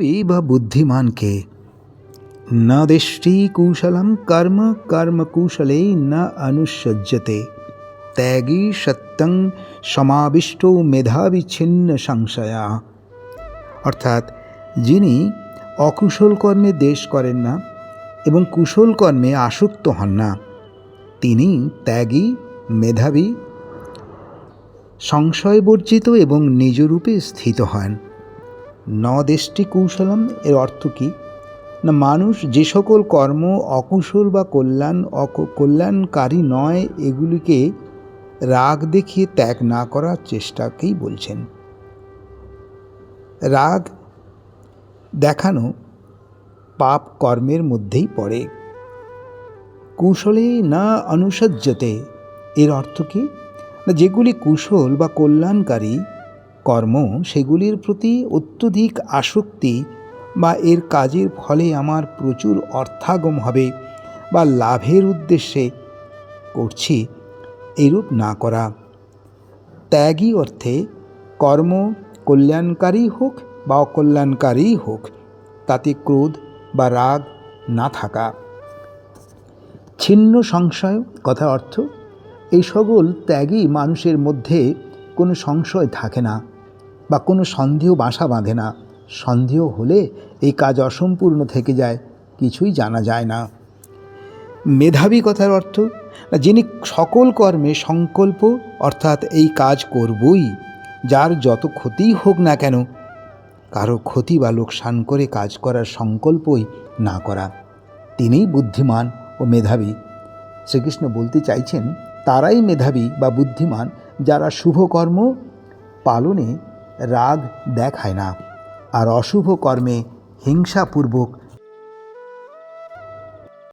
এই বা বুদ্ধিমানকে ন দৃষ্টি কুশলম কর্ম কর্ম কুশলে ন অনুসজ্জতে ত্যাগী সত্যং সমাবিষ্ট মেধাবিচ্ছিন্ন সংশয়া অর্থাৎ যিনি অকুশল কর্মে দেশ করেন না এবং কুশল কর্মে আসক্ত হন না তিনি ত্যাগী মেধাবী সংশয়বর্জিত এবং নিজরূপে স্থিত হন ন দেশটি কৌশলম, এর অর্থ কী? না, মানুষ যে সকল কর্ম অকুশল বা কল্যাণ কল্যাণকারী নয়, এগুলিকে রাগ দেখিয়ে ত্যাগ না করার চেষ্টাকেই বলছেন। রাগ দেখানো পাপ কর্মের মধ্যেই পড়ে। কুশলে না অনুসজ্জতে, এর অর্থ কী? না, যেগুলি কুশল বা কল্যাণকারী কর্ম সেগুলির প্রতি অত্যধিক আসক্তি বা এর কাজের ফলে আমার প্রচুর অর্থাগম হবে বা লাভের উদ্দেশ্যে করছি, এরূপ না করা। ত্যাগী অর্থে কর্ম কল্যাণকারী হোক বা অকল্যাণকারী হোক, তাতে ক্রোধ বা রাগ না থাকা। ছিন্ন সংশয়, কথা অর্থ, এই সকল ত্যাগই মানুষের মধ্যে কোনো সংশয় থাকে না। বা কোনো সন্দেহ বাসা বাঁধে না। সন্দেহ হলে এই কাজ অসম্পূর্ণ থেকে যায়, কিছুই জানা যায় না। মেধাবী কথার অর্থ, যিনি সকল কর্মে সংকল্প, অর্থাৎ এই কাজ করবই, যার যত ক্ষতিই হোক না কেন, কারও ক্ষতি বা লোকসান করে কাজ করার সংকল্পই না করা। তিনিই বুদ্ধিমান ও মেধাবী। শ্রীকৃষ্ণ বলতে চাইছেন, তারাই মেধাবী বা বুদ্ধিমান যারা শুভ কর্ম পালনে রাগ দেখায় না। আর অশুভ কর্মে হিংসাপূর্বক